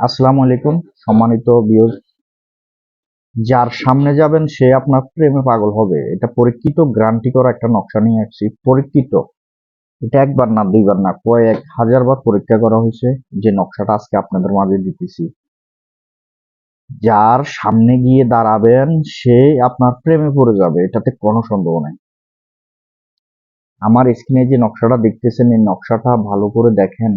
আসসালামু আলাইকুম, সম্মানিত বিয়োগ যার সামনে যাবেন, সে আপনার প্রেমে পাগল হবে। এটা পরীক্ষিত গ্রান্টি করা একটা নকশা নিয়ে আসছি। পরীক্ষিত। এটা একবার না, দুইবার না, কয়েক হাজার বার পরীক্ষা করা হয়েছে যে নকশাটা আজকে আপনাদের মাঝে দিতেছি। যার সামনে গিয়ে দাঁড়াবেন, সে আপনার প্রেমে পড়ে যাবে। এটাতে কোনো সন্দেহ নেই। আমার স্ক্রিনে যে নকশাটা দেখতেছেন, এই নকশাটা ভালো করে দেখেন।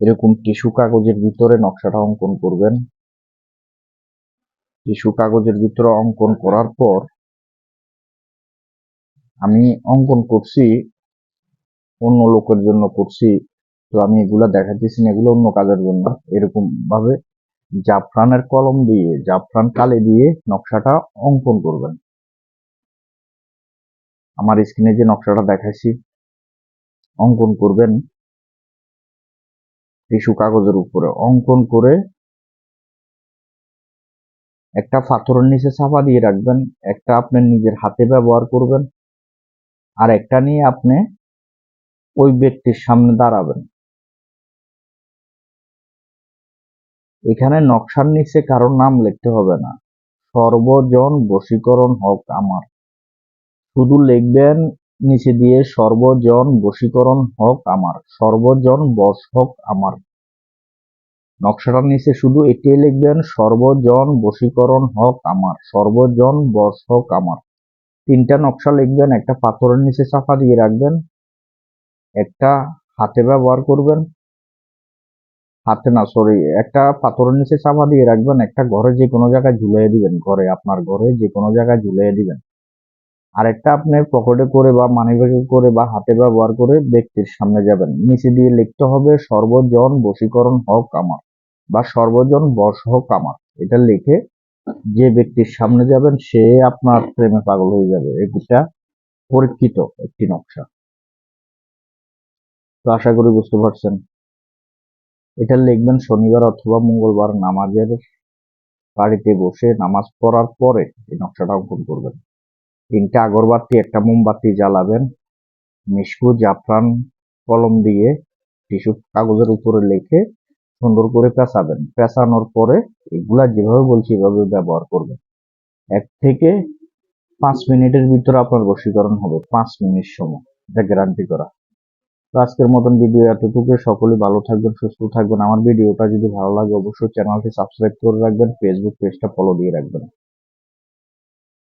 এরকম টিস্যু কাগজের ভিতরে নকশাটা অঙ্কন করবেন। টিস্যু কাগজের ভিতরে অঙ্কন করার পর আমি অঙ্কন করছি, অন্য লোকের জন্য করছি, তো আমি এগুলা দেখাতেছি না, এগুলো অন্য কাজের জন্য। এরকম ভাবে জাফরানের কলম দিয়ে, জাফরান কালি দিয়ে নকশাটা অঙ্কন করবেন। আমার স্ক্রিনে যে নকশাটা দেখাইছি, অঙ্কন করবেন। টিস্যু কাগজের উপরে অঙ্কন করে একটা পাথরের নিচে চাপা দিয়ে রাখবেন, একটা আপনি নিজের হাতে ব্যবহার করবেন, আর একটা নিয়ে আপনি ওই ব্যক্তির সামনে দাঁড়াবেন। এখানে নকশার নিচে কারোর নাম লিখতে হবে না। সর্বজন বশীকরণ হোক আমার। শুধু লিখবেন নিচে দিয়ে সর্বজন বশীকরণ হোক আমার, সর্বজন বশ হোক আমার। নকশাটার নিচে শুধু এটিই লিখবেন, সর্বজন বশীকরণ হোক আমার, সর্বজন বশ হোক আমার। তিনটা নকশা লিখবেন, একটা পাথরের নিচে চাপা দিয়ে রাখবেন, একটা হাতে ব্যবহার করবেন, হাতে না সরি একটা পাথরের নিচে চাপা দিয়ে রাখবেন, একটা ঘরে যে কোনো জায়গায় ঝুলিয়ে দিবেন, ঘরে, আপনার ঘরে যে কোনো জায়গায় ঝুলিয়ে দিবেন। আরেকটা আপনি পকেটে করে বা মানিব্যাগে করে বা হাতে ব্যবহার করে ব্যক্তির সামনে যাবেন। নিচে দিয়ে লিখতে হবে সর্বজন বশীকরণ হোক আমার বা সর্বজন বশ হোক আমার। এটা লিখে যে ব্যক্তির সামনে যাবেন, সে আপনার প্রেমে পাগল হয়ে যাবে। এটা পরীক্ষিত একটি নকশা। তো আশা করি বুঝতে পারছেন। এটা লিখবেন শনিবার অথবা মঙ্গলবার নামাজের বাড়িতে বসে নামাজ পড়ার পরে এই নকশাটা অঙ্কন করবেন। তিনটা আগরবাতি, একটা মোমবাতি জ্বালাবেন। মিশকু জাফরান, কলম দিয়ে টিস্যু কাগজের উপরে লিখে সুন্দর করে পেঁচাবেন। পেঁচানোর পরে এগুলা যেভাবে বলছি এভাবে ব্যবহার করবেন। এক থেকে পাঁচ মিনিটের ভিতরে আপনার বশীকরণ হবে। পাঁচ মিনিট সময়। এটা গ্যারান্টি করা। আজকের মতন ভিডিও এতটুকু সকলে ভালো থাকবেন, সুস্থ থাকবেন। আমার ভিডিওটা যদি ভালো লাগে, অবশ্যই চ্যানেলটি সাবস্ক্রাইব করে রাখবেন। ফেসবুক পেজটা ফলো দিয়ে রাখবেন।